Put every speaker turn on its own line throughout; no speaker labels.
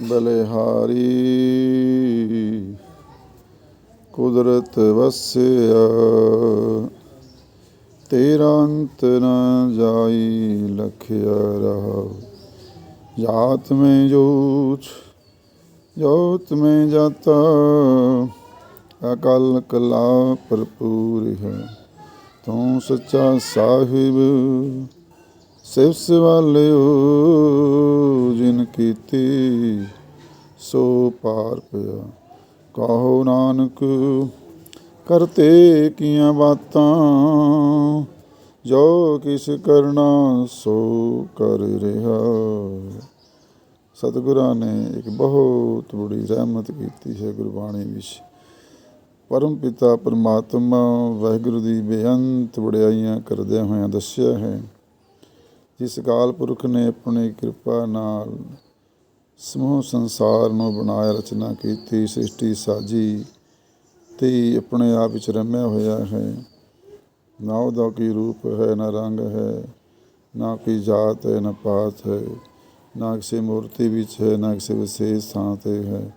ਬਲਿਹਾਰੀ। ਕੁਦਰਤ ਵਸਿਆ, ਤੇਰਾ ਅੰਤ ਨ ਜਾਈ, ਲਖਿਆ ਰਹਾ ਜਾਤ ਮੈਂ ਜੋਤ ਜੋਤ ਮੈਂ ਜਾਤਾ, ਅਕਲ ਕਲਾ ਭਰਪੂਰ ਹੈ। ਤੂੰ ਸੱਚਾ ਸਾਹਿਬ ਸਿਵਸ ਵਾਲਿਓ ਜਿਨ ਕੀਤੀ, ਸੋ ਪਾਰ ਪਿਆ। ਕਹੋ ਨਾਨਕ, ਕਰਤੇ ਕੀਆਂ ਬਾਤਾਂ, ਜੋ ਕਿਸ ਕਰਨਾ ਸੋ ਕਰ ਰਿਹਾ। ਸਤਿਗੁਰਾਂ ਨੇ ਇੱਕ ਬਹੁਤ ਬੜੀ ਰਹਿਮਤ ਕੀਤੀ ਹੈ ਗੁਰਬਾਣੀ ਵਿੱਚ। ਪਰਮ ਪਿਤਾ, ਪਰਮਾਤਮਾ ਵਾਹਿਗੁਰੂ ਦੀ ਬੇਅੰਤ ਵਡਿਆਈਆਂ ਕਰਦਿਆਂ ਹੋਇਆਂ ਦੱਸਿਆ ਹੈ ਜਿਸ ਅਕਾਲ ਪੁਰਖ ਨੇ ਆਪਣੀ ਕਿਰਪਾ ਨਾਲ ਸਮੂਹ ਸੰਸਾਰ ਨੂੰ ਬਣਾਇਆ, ਰਚਨਾ ਕੀਤੀ, ਸ੍ਰਿਸ਼ਟੀ ਸਾਜੀ ਤੇ ਆਪਣੇ ਆਪ ਵਿੱਚ ਰਮਿਆ ਹੋਇਆ ਹੈ। ਨਾ ਉਹਦਾ ਕੋਈ ਰੂਪ ਹੈ, ਨਾ ਰੰਗ ਹੈ, ਨਾ ਕੋਈ ਜਾਤ ਹੈ, ਨਾ ਪਾਤ ਹੈ, ਨਾ ਕਿਸੇ ਮੂਰਤੀ ਵਿੱਚ ਹੈ, ਨਾ ਕਿਸੇ ਵਿਸ਼ੇਸ਼ ਥਾਂ ਤੇ ਹੈ।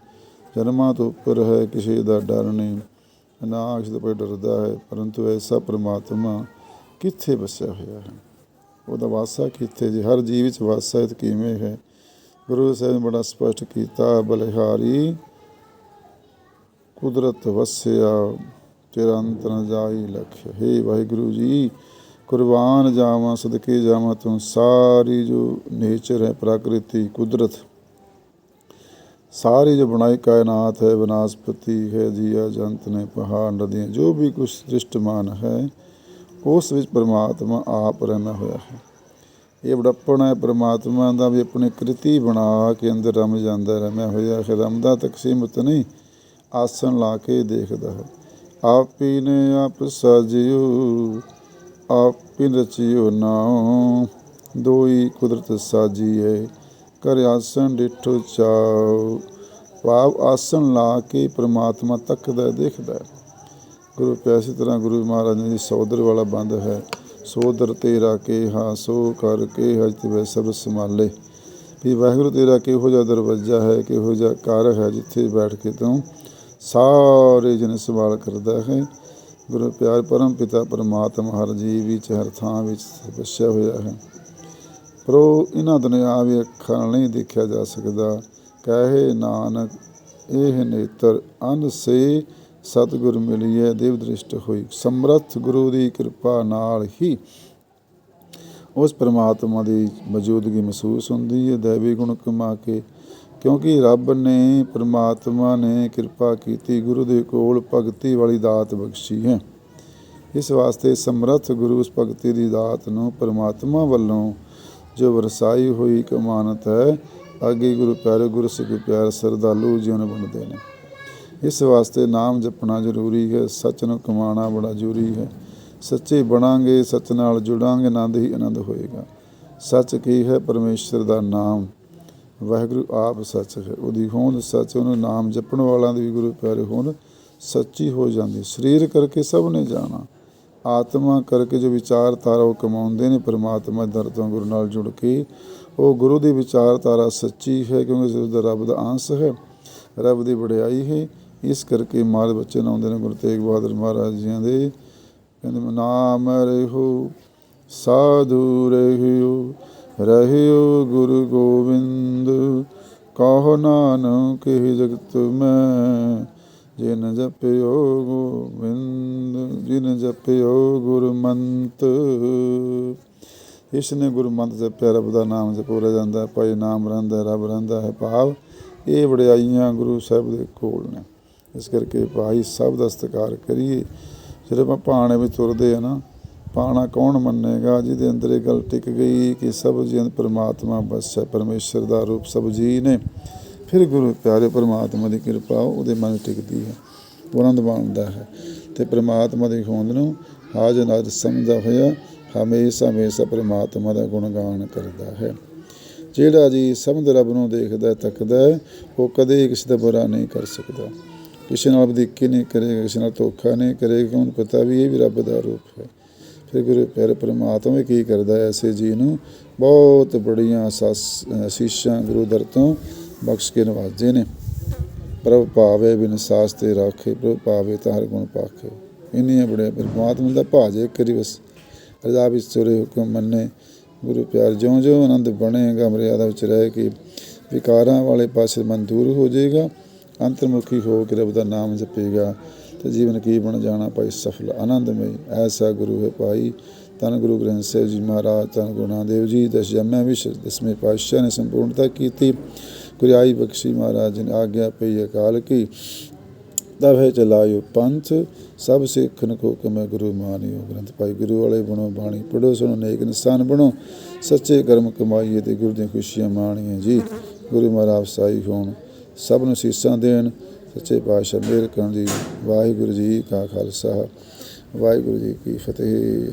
ਜਨਮਾਂ ਤੋਂ ਉੱਪਰ ਹੈ, ਕਿਸੇ ਦਾ ਡਰ ਨਹੀਂ, ਨਾ ਕਿਸੇ ਤੋਂ ਕੋਈ ਡਰਦਾ ਹੈ, ਪਰੰਤੂ ਐਸਾ ਪ੍ਰਮਾਤਮਾ ਕਿੱਥੇ ਵਸਿਆ ਹੋਇਆ ਹੈ? ਉਹਦਾ ਵਾਸਾ ਕਿੱਥੇ ਜੀ, ਹਰ ਜੀਵ ਵਿੱਚ ਵਾਸਾ ਕਿਵੇਂ ਹੈ? ਗੁਰੂ ਸਾਹਿਬ ਨੇ ਬੜਾ ਸਪਸ਼ਟ ਕੀਤਾ, ਬਲਿਹਾਰੀ ਕੁਦਰਤ ਵਸਿਆ ਤੇਰਾ ਅੰਤ ਜਾਈ ਲਖ। ਹੈ ਵਾਹਿਗੁਰੂ ਜੀ, ਕੁਰਬਾਨ ਜਾਵਾਂ, ਸਦਕੇ ਜਾਵਾਂ ਤੂੰ ਸਾਰੀ ਜੋ ਨੇਚਰ ਹੈ, ਪ੍ਰਕਿਰਤੀ, ਕੁਦਰਤ। ਸਾਰੀ ਜੋ ਬਣਾਈ ਕਾਇਨਾਤ ਹੈ, ਬਨਾਸਪਤੀ ਹੈ, ਜੀਆ ਜੰਤ ਨੇ, ਪਹਾੜ, ਨਦੀਆਂ, ਜੋ ਵੀ ਕੁਛ ਸ੍ਰਿਸ਼ਟਮਾਨ ਹੈ ਉਸ ਵਿੱਚ ਪਰਮਾਤਮਾ ਆਪ ਰਹਿਣਾ ਹੋਇਆ ਹੈ। ਇਹ ਬੜਪਣ ਹੈ, ਪਰਮਾਤਮਾ ਦਾ ਵੀ ਆਪਣੀ ਕ੍ਰਿਤੀ ਬਣਾ ਕੇ ਅੰਦਰ ਰਮ ਜਾਂਦਾ, ਰਮਿਆ ਹੋਇਆ ਹੈ। ਰਮਦਾ ਤੱਕ ਸੀਮਤ ਨਹੀਂ, ਆਸਣ ਲਾ ਕੇ ਦੇਖਦਾ ਹੈ। ਆਪੀ ਨੇ ਆਪ ਸਾਜਿਓ, ਆਪੀ ਰਚਿਓ ਨਾਉ। ਦੋਈ ਕੁਦਰਤ ਸਾਜੀ ਹੈ ਕਰ ਆਸਣ ਡਿਠੋ ਚਾਉ। ਭਾਵ ਆਸਣ ਲਾ ਕੇ ਪ੍ਰਮਾਤਮਾ ਤੱਕਦਾ, ਦੇਖਦਾ ਹੈ। ਗੁਰੂ ਪਿਆਸੀ ਤਰ੍ਹਾਂ ਗੁਰੂ ਮਹਾਰਾਜ ਨੇ ਸੋਦਰ ਵਾਲਾ ਬੰਦ ਹੈ। ਸੋਦਰ ਤੇਰਾ ਕੇ ਹਾਂ ਸੋ ਕਰ ਕੇ ਹਜ ਤੇ ਸਭ ਸੰਭਾਲੇ। ਵੀ ਵਾਹਿਗੁਰੂ ਤੇਰਾ ਕਿਹੋ ਜਿਹਾ ਦਰਵਾਜ਼ਾ ਹੈ, ਕਿਹੋ ਜਿਹਾ ਘਰ ਹੈ ਜਿੱਥੇ ਬੈਠ ਕੇ ਤੂੰ ਸਾਰੇ ਜਨ ਸੰਭਾਲ ਕਰਦਾ ਹੈ। ਗੁਰੂ ਪਿਆਰ ਪਰਮ ਪਿਤਾ ਪਰਮਾਤਮਾ ਹਰ ਜੀਵ ਵਿੱਚ, ਹਰ ਥਾਂ ਵਿੱਚ ਵਸਿਆ ਹੋਇਆ ਹੈ। ਪਰ ਉਹ ਇਹਨਾਂ ਦੁਨਿਆ ਵੀ ਅੱਖਾਂ ਨਾਲ ਨਹੀਂ ਦੇਖਿਆ ਜਾ ਸਕਦਾ। ਕਹੇ ਨਾਨਕ, ਇਹ ਨੇਤਰ ਅਨ ਸੇ ਸਤਿਗੁਰ ਮਿਲੀਏ ਦੇਵ ਦ੍ਰਿਸ਼ਟ ਹੋਈ। ਸਮਰੱਥ ਗੁਰੂ ਦੀ ਕਿਰਪਾ ਨਾਲ ਹੀ ਉਸ ਪ੍ਰਮਾਤਮਾ ਦੀ ਮੌਜੂਦਗੀ ਮਹਿਸੂਸ ਹੁੰਦੀ ਹੈ। ਦੇਵੀ ਗੁਣ ਕਮਾ ਕੇ, ਕਿਉਂਕਿ ਰੱਬ ਨੇ, ਪ੍ਰਮਾਤਮਾ ਨੇ ਕਿਰਪਾ ਕੀਤੀ, ਗੁਰੂ ਦੇ ਕੋਲ ਭਗਤੀ ਵਾਲੀ ਦਾਤ ਬਖਸ਼ੀ ਹੈ। ਇਸ ਵਾਸਤੇ ਸਮਰੱਥ ਗੁਰੂ ਉਸ ਭਗਤੀ ਦੀ ਦਾਤ ਨੂੰ ਪ੍ਰਮਾਤਮਾ ਵੱਲੋਂ ਜੋ ਵਰਸਾਈ ਹੋਈ ਕਮਾਨਤ ਹੈ, ਅੱਗੇ ਗੁਰੂ ਪਿਆਰੇ ਗੁਰੂ ਸਿੱਖ ਪਿਆਰ ਸਰਦਾਲੂ ਜੀਵਨ ਬਣਦੇ ਨੇ। ਇਸ ਵਾਸਤੇ ਨਾਮ ਜਪਣਾ ਜ਼ਰੂਰੀ ਹੈ, ਸੱਚ ਨੂੰ ਕਮਾਉਣਾ ਬੜਾ ਜ਼ਰੂਰੀ ਹੈ। ਸੱਚੇ ਬਣਾਂਗੇ, ਸੱਚ ਨਾਲ ਜੁੜਾਂਗੇ, ਆਨੰਦ ਹੀ ਆਨੰਦ ਹੋਏਗਾ। ਸੱਚ ਕੀ ਹੈ? ਪਰਮੇਸ਼ਰ ਦਾ ਨਾਮ। ਵਾਹਿਗੁਰੂ ਆਪ ਸੱਚ ਹੈ। ਉਹਦੀ ਹੋਂਦ ਸੱਚ, ਉਹਨੂੰ ਨਾਮ ਜਪਣ ਵਾਲਾਂ ਦੀ ਵੀ ਗੁਰੂ ਪਿਆਰੇ ਹੋਂਦ ਸੱਚੀ ਹੋ ਜਾਂਦੀ। ਸਰੀਰ ਕਰਕੇ ਸਭ ਨੇ ਜਾਣਾ। ਆਤਮਾ ਕਰਕੇ ਜੋ ਵਿਚਾਰਧਾਰਾ ਉਹ ਕਮਾਉਂਦੇ ਨੇ, ਪਰਮਾਤਮਾ ਦਰ ਤੋਂ ਗੁਰੂ ਨਾਲ ਜੁੜ ਕੇ। ਉਹ ਗੁਰੂ ਦੀ ਵਿਚਾਰਧਾਰਾ ਸੱਚੀ ਹੈ, ਕਿਉਂਕਿ ਉਸ ਦਾ ਰੱਬ ਦਾ ਅੰਸ਼ ਹੈ। ਰੱਬ ਦੀ ਵਡਿਆਈ ਹੈ। ਇਸ ਕਰਕੇ ਮਾਲ ਬੱਚੇ ਆਉਂਦੇ ਨੇ ਗੁਰੂ ਤੇਗ ਬਹਾਦਰ ਮਹਾਰਾਜ ਜੀਆਂ ਦੇ। ਕਹਿੰਦੇ ਨਾਮ ਰਹਿਓ, ਸਾਧੂ ਰਹਿਓ ਰਹਿਓ ਗੁਰੂ ਗੋਬਿੰਦ। ਕਹੋ ਨਾਨਕ, ਇਹ ਜਗਤ ਮੈਂ, ਜਿਨ ਜਪਿਓ ਗੋਬਿੰਦ, ਜਿਨ ਜਪਿਓ ਗੁਰਮੰਤ। ਇਸ ਨੇ ਗੁਰਮੰਤ ਜਪਿਆ, ਰੱਬ ਦਾ ਨਾਮ ਜਪੋਰਾ ਜਾਂਦਾ, ਭਾਈ ਨਾਮ ਰਹਿੰਦਾ, ਰੱਬ ਰਹਿੰਦਾ ਹੈ ਭਾਵ। ਇਹ ਵਡਿਆਈਆਂ ਗੁਰੂ ਸਾਹਿਬ ਦੇ ਕੋਲ ਨੇ। ਇਸ ਕਰਕੇ ਭਾਈ ਸਭ ਦਾ ਸਤਿਕਾਰ ਕਰੀਏ। ਜਦੋਂ ਆਪਾਂ ਪਾਣੇ ਵਿੱਚ ਤੁਰਦੇ ਆ ਨਾ ਪਾਣਾ ਕੌਣ ਮੰਨੇਗਾ? ਜਿਹਦੇ ਅੰਦਰ ਇਹ ਗੱਲ ਟਿਕ ਗਈ ਕਿ ਸਭ ਜੀ ਪਰਮਾਤਮਾ ਬਸ ਹੈ, ਪਰਮੇਸ਼ਰ ਦਾ ਰੂਪ ਸਭ ਜੀ ਨੇ। ਫਿਰ ਗੁਰੂ ਪਿਆਰੇ ਪਰਮਾਤਮਾ ਦੀ ਕਿਰਪਾ ਉਹਦੇ ਮਨ 'ਚ ਟਿਕਦੀ ਹੈ। ਉਹ ਆਨੰਦ ਮਾਣਦਾ ਹੈ। ਤੇ ਪਰਮਾਤਮਾ ਦੀ ਹੋਂਦ ਨੂੰ ਹਾਜ਼ਰ ਨਾਜ਼ਰ ਸਮਝਦਾ ਹੋਇਆ ਹਮੇਸ਼ਾ ਹਮੇਸ਼ਾ ਪਰਮਾਤਮਾ ਦਾ ਗੁਣਗਾਨ ਕਰਦਾ ਹੈ। ਜਿਹੜਾ ਜੀ ਸਮਝ ਰੱਬ ਨੂੰ ਦੇਖਦਾ ਤੱਕਦਾ ਉਹ ਕਦੇ ਕਿਸੇ ਦਾ ਬੁਰਾ ਨਹੀਂ ਕਰ ਸਕਦਾ। ਕਿਸੇ ਨਾਲ ਵਧੀਕੀ ਨਹੀਂ ਕਰੇਗਾ, ਕਿਸੇ ਨਾਲ ਧੋਖਾ ਨਹੀਂ ਕਰੇਗਾ ਉਹਨੂੰ ਪਤਾ ਵੀ ਇਹ ਵੀ ਰੱਬ ਦਾ ਰੂਪ ਹੈ। ਫਿਰ ਗੁਰੂ ਪਿਆਰੇ ਪਰਮਾਤਮਾ ਕੀ ਕਰਦਾ ਹੈ, ਐਸੇ ਜੀ ਨੂੰ ਬਹੁਤ ਬੜੀਆਂ ਅਸਾਸ- ਅਸੀਸਾਂ ਗੁਰੂ ਦਰ ਤੋਂ ਬਖਸ਼ ਕੇ ਨਵਾਜੇ ਨੇ। ਪ੍ਰਭ ਪਾਵੇ ਬਿਨ ਸਾਸ ਤੇ ਰਾਖੇ, ਪ੍ਰਭ ਪਾਵੇ ਤਾਂ ਹਰ ਗੁਣ ਪਾਖੇ। ਇੰਨੀਆਂ ਬੜੇ ਪਰਮਾਤਮਾ ਦਾ ਭਾਜੇ ਕਰੀ ਬਸ ਰਜ਼ਾ ਵਿੱਚ ਤੁਰੇ ਹੁਕਮ ਮੰਨੇ। ਗੁਰੂ ਪਿਆਰ ਜਿਉਂ ਜਿਉਂ ਆਨੰਦ ਬਣੇਗਾ, ਮਰਿਆਦਾ ਵਿੱਚ ਰਹਿ ਕੇ ਵਿਕਾਰਾਂ ਵਾਲੇ ਪਾਸੇ ਮਨ ਦੂਰ ਹੋ ਜਾਏਗਾ। ਅੰਤਰਮੁਖੀ ਹੋ ਕੇ ਰੱਬ ਦਾ ਨਾਮ ਜਪੇਗਾ ਤੇ ਜੀਵਨ ਕੀ ਬਣ ਜਾਣਾ ਭਾਈ ਸਫਲ ਆਨੰਦਮਈ। ਐਸਾ ਗੁਰੂ ਹੈ ਭਾਈ। ਧੰਨ ਗੁਰੂ ਗ੍ਰੰਥ ਸਾਹਿਬ ਜੀ ਮਹਾਰਾਜ, ਧੰਨ ਗੁਰੂ ਨਾਨਕ ਦੇਵ ਜੀ, ਦਸ ਜਮੈ ਵਿਸ਼ ਦਸਵੇਂ ਪਾਤਸ਼ਾਹ ਨੇ ਸੰਪੂਰਨਤਾ ਕੀਤੀ। ਗੁਰਿਆਈ ਬਖਸ਼ੀ ਮਹਾਰਾਜ ਨੇ ਆਗਿਆ ਪਈ ਅਕਾਲ ਕੀ। ਤਬ ਹੈ ਚਲਾਇਓ ਪੰਥ, ਸਭ ਸਿੱਖਨ ਕੋ ਕਮੈ ਗੁਰੂ ਮਾਨਿਓ ਗ੍ਰੰਥ। ਭਾਈ ਗੁਰੂ ਵਾਲੇ ਬਣੋ ਬਾਣੀ ਪੜੋ ਸੁਣੋ ਨੇਕ ਇਨਸਾਨ ਬਣੋ। ਸੱਚੇ ਕਰਮ ਕਮਾਈਏ ਤੇ ਗੁਰ ਦੀਆਂ ਖੁਸ਼ੀਆਂ ਮਾਣੀਏ ਜੀ। ਗੁਰੂ ਮਹਾਰਾਜ ਸਾਈ ਹੋਣ। ਸਭ ਨੂੰ ਸੀਸਾਂ ਦੇਣ। ਸੱਚੇ ਪਾਤਸ਼ਾਹ ਮਿਹਰ ਕਰਨ ਜੀ ਵਾਹਿਗੁਰੂ ਜੀ ਕਾ ਖਾਲਸਾ। ਵਾਹਿਗੁਰੂ ਜੀ ਕੀ ਫਤਿਹ।